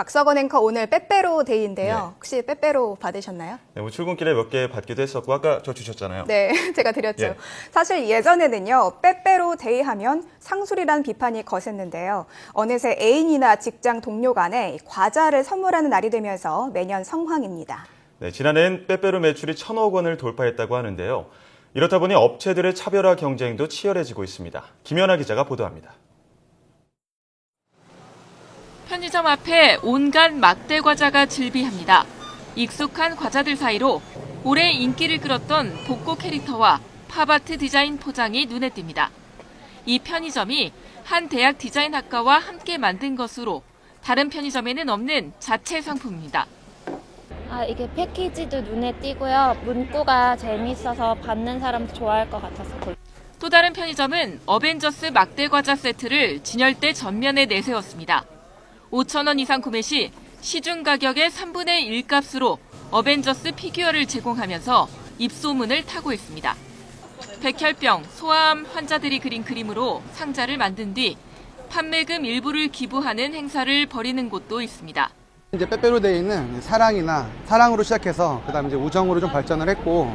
박서건 앵커 오늘 빼빼로 데이인데요. 네. 혹시 빼빼로 받으셨나요? 네, 뭐 출근길에 몇 개 받기도 했었고 아까 저 주셨잖아요. 네, 제가 드렸죠. 예. 사실 예전에는요, 빼빼로 데이 하면 상술이란 비판이 거셌는데요. 어느새 애인이나 직장 동료 간에 이 과자를 선물하는 날이 되면서 매년 성황입니다. 네, 지난해엔 빼빼로 매출이 천억 원을 돌파했다고 하는데요. 이렇다 보니 업체들의 차별화 경쟁도 치열해지고 있습니다. 김연아 기자가 보도합니다. 편의점 앞에 온갖 막대 과자가 즐비합니다. 익숙한 과자들 사이로 올해 인기를 끌었던 복고 캐릭터와 팝아트 디자인 포장이 눈에 띕니다. 이 편의점이 한 대학 디자인 학과와 함께 만든 것으로 다른 편의점에는 없는 자체 상품입니다. 아, 이게 패키지도 눈에 띄고요. 문구가 재밌어서 받는 사람도 좋아할 것 같아서 골- 또 다른 편의점은 어벤져스 막대 과자 세트를 진열대 전면에 내세웠습니다. 5,000원 이상 구매 시 시중 가격의 3분의 1 값으로 어벤져스 피규어를 제공하면서 입소문을 타고 있습니다. 백혈병, 소아암 환자들이 그린 그림으로 상자를 만든 뒤 판매금 일부를 기부하는 행사를 벌이는 곳도 있습니다. 이제 빼빼로데이는 사랑이나 사랑으로 시작해서 그다음 이제 우정으로 좀 발전을 했고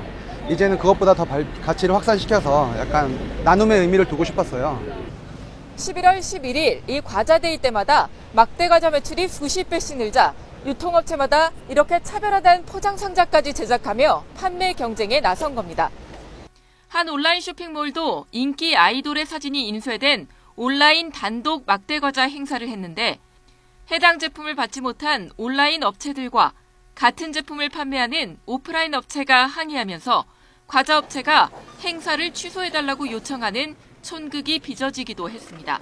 이제는 그것보다 더 발- 가치를 확산시켜서 약간 나눔의 의미를 두고 싶었어요. 11월 11일 이 과자데이 때마다 막대 과자 매출이 수십 배씩 늘자 유통업체마다 이렇게 차별화된 포장 상자까지 제작하며 판매 경쟁에 나선 겁니다. 한 온라인 쇼핑몰도 인기 아이돌의 사진이 인쇄된 온라인 단독 막대 과자 행사를 했는데 해당 제품을 받지 못한 온라인 업체들과 같은 제품을 판매하는 오프라인 업체가 항의하면서 과자 업체가 행사를 취소해달라고 요청하는 촌극이 빚어지기도 했습니다.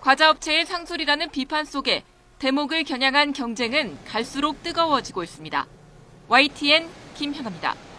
과자 업체의 상술이라는 비판 속에 대목을 겨냥한 경쟁은 갈수록 뜨거워지고 있습니다. YTN 김현아입니다.